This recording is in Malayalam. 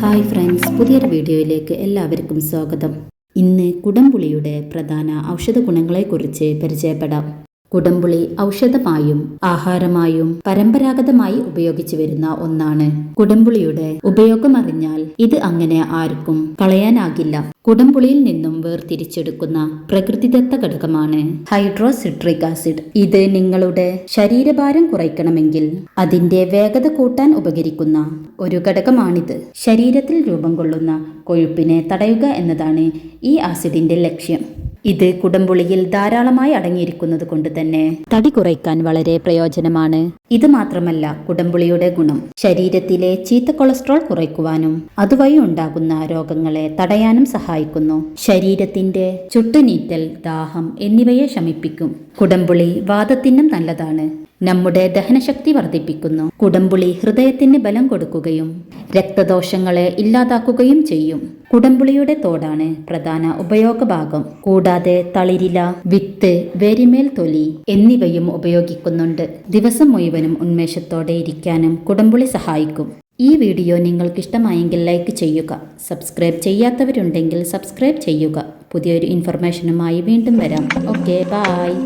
ഹായ് ഫ്രണ്ട്സ് പുതിയൊരു വീഡിയോയിലേക്ക് എല്ലാവർക്കും സ്വാഗതം. ഇന്ന് കുടംപുളിയുടെ പ്രധാന ഔഷധ ഗുണങ്ങളെക്കുറിച്ച് പരിചയപ്പെടാം. കുടംപുളി ഔഷധമായും ആഹാരമായും പരമ്പരാഗതമായി ഉപയോഗിച്ചു വരുന്ന ഒന്നാണ്. കുടംപുളിയുടെ ഉപയോഗം അറിഞ്ഞാൽ ഇത് അങ്ങനെ ആർക്കും കളയാനാകില്ല. കുടംപുളിയിൽ നിന്നും വേർതിരിച്ചെടുക്കുന്ന പ്രകൃതിദത്ത ഘടകമാണ് ഹൈഡ്രോസിട്രിക് ആസിഡ്. ഇത് നിങ്ങളുടെ ശരീരഭാരം കുറയ്ക്കണമെങ്കിൽ അതിന്റെ വേഗത കൂട്ടാൻ ഉപകരിക്കുന്ന ഒരു ഘടകമാണിത്. ശരീരത്തിൽ രൂപം കൊള്ളുന്ന കൊഴുപ്പിനെ തടയുക എന്നതാണ് ഈ ആസിഡിന്റെ ലക്ഷ്യം. ഇത് കുടംപുളിയിൽ ധാരാളമായി അടങ്ങിയിരിക്കുന്നത് കൊണ്ട് തന്നെ. തടി കുറയ്ക്കാൻ വളരെ പ്രയോജനമാണ്. ഇത് മാത്രമല്ല കുടംപുളിയുടെ ഗുണം. ശരീരത്തിലെ ചീത്ത കൊളസ്ട്രോൾ കുറയ്ക്കുവാനും അതുവഴി ഉണ്ടാകുന്ന രോഗങ്ങളെ തടയാനും സഹായിക്കുന്നു. ശരീരത്തിന്റെ ചുട്ടുനീറ്റൽ ദാഹം എന്നിവയെ ശമിപ്പിക്കും. കുടംപുളി വാദത്തിനും നല്ലതാണ്. നമ്മുടെ ദഹനശക്തി വർദ്ധിപ്പിക്കുന്നു. കുടംപുളി ഹൃദയത്തിന് ബലം കൊടുക്കുകയും രക്തദോഷങ്ങളെ ഇല്ലാതാക്കുകയും ചെയ്യും. കുടംപുളിയുടെ തോടാണ് പ്രധാന ഉപയോഗഭാഗം. കൂടാതെ തളിരില വിത്ത് വേരിമേൽ തൊലി എന്നിവയും ഉപയോഗിക്കുന്നുണ്ട്. ദിവസം മുഴുവനും ഉന്മേഷത്തോടെ ഇരിക്കാനും കുടംപുളി സഹായിക്കും. ഈ വീഡിയോ നിങ്ങൾക്ക് ഇഷ്ടമായെങ്കിൽ ലൈക്ക് ചെയ്യുക. സബ്സ്ക്രൈബ് ചെയ്യാത്തവരുണ്ടെങ്കിൽ സബ്സ്ക്രൈബ് ചെയ്യുക. പുതിയൊരു ഇൻഫർമേഷനുമായി വീണ്ടും വരാം. Okay bye